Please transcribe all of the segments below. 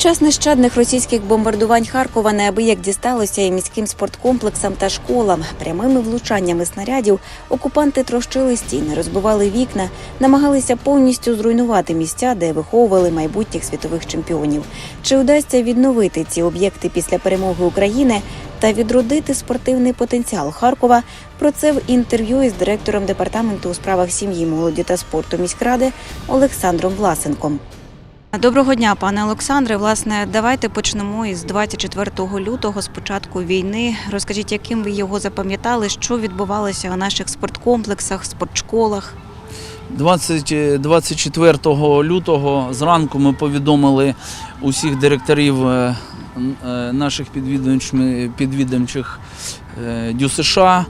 час нещадних російських бомбардувань Харкова неабияк дісталося і міським спорткомплексам та школам. Прямими влучаннями снарядів окупанти трощили стіни, розбивали вікна, намагалися повністю зруйнувати місця, де виховували майбутніх світових чемпіонів. Чи вдасться відновити ці об'єкти після перемоги України та відродити спортивний потенціал Харкова? Про це в інтерв'ю із директором департаменту у справах сім'ї, молоді та спорту міськради Олександром Власенком. Доброго дня, пане Олександре. Власне, давайте почнемо із 24 лютого, з початку війни. Розкажіть, яким ви його запам'ятали, що відбувалося у наших спорткомплексах, спортшколах? 20, 24 лютого зранку ми повідомили усіх директорів е, е, наших підвідомчих, е, ДЮСШ, е,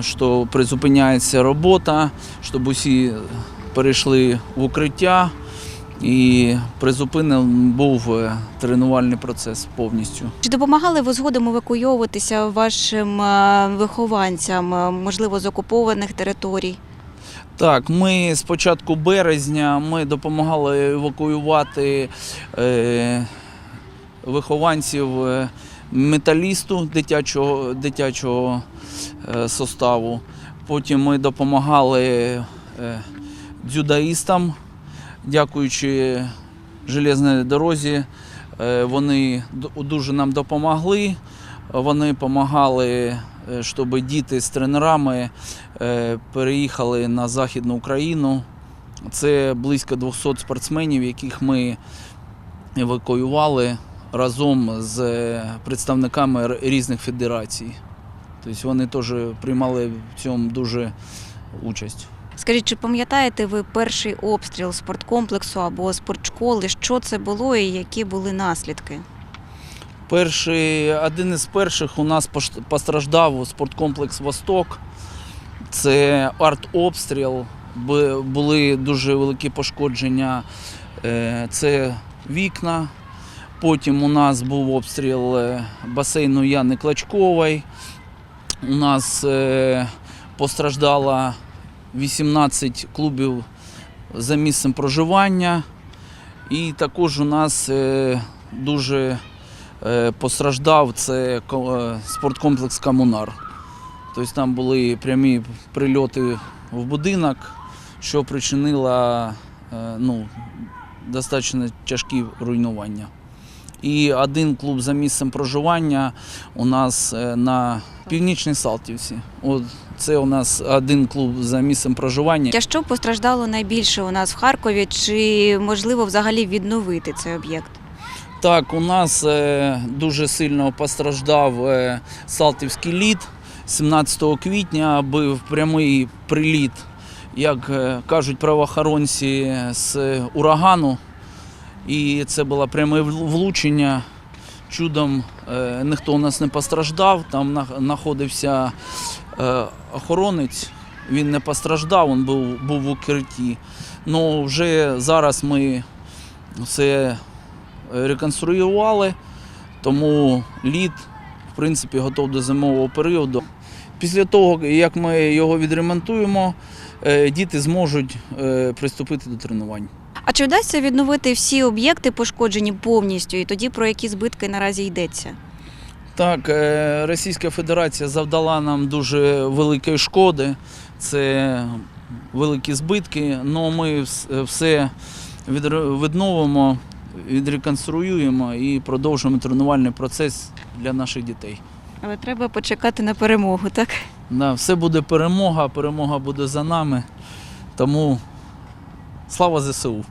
що призупиняється робота, щоб усі перейшли в укриття і призупинений був е, тренувальний процес повністю. Чи допомагали ви згодом евакуйовуватися вашим е, вихованцям, е, можливо, з окупованих територій? Так, ми з початку березня ми допомагали евакуювати е, вихованців металісту дитячого, дитячого е, составу. Потім ми допомагали е, дзюдоїстам, дякуючи железній дорозі. Е, вони дуже нам допомогли. Вони допомагали, е, щоб діти з тренерами е, переїхали на Західну Україну. Це близько 200 спортсменів, яких ми евакуювали разом з представниками різних федерацій. Тобто вони теж приймали в цьому дуже участь. Скажіть, чи пам'ятаєте ви перший обстріл спорткомплексу або спортшколи? Що це було і які були наслідки? Перший, один із перших у нас постраждав спорткомплекс Восток. Це артобстріл. Бу- Були дуже великі пошкодження. Е, Це вікна. Потім у нас був обстріл е, басейну Яни Клачкової. У нас е, постраждало 18 клубів за місцем проживання. І також у нас е, дуже е, постраждав це е, спорткомплекс Комунар. Тобто там були прямі прильоти в будинок, що причинило ну, достатньо тяжкі руйнування. І один клуб за місцем проживання у нас е, на Північній Салтівці. От це у нас один клуб за місцем проживання. А що постраждало найбільше у нас в Харкові? Чи можливо взагалі відновити цей об'єкт? Так, у нас е, дуже сильно постраждав е, Салтівський лід. 17 квітня був прямий приліт, як кажуть правоохоронці, з урагану. І це було пряме влучення. Чудом е, ніхто у нас не постраждав. Там знаходився е, охоронець. Він не постраждав, він був, був в укритті. Ну вже зараз ми все реконструювали, тому лід, в принципі, готов до зимового періоду. Після того, як ми його відремонтуємо, е, діти зможуть приступити до тренувань. А чи вдасться відновити всі об'єкти пошкоджені повністю? І тоді про які збитки наразі йдеться? Так, е, Російська Федерація завдала нам дуже великої шкоди. Це великі збитки, але ми все відновимо, відреконструюємо і продовжуємо тренувальний процес для наших дітей. Але треба почекати на перемогу, так? Да, все буде перемога, перемога буде за нами. Тому слава ЗСУ!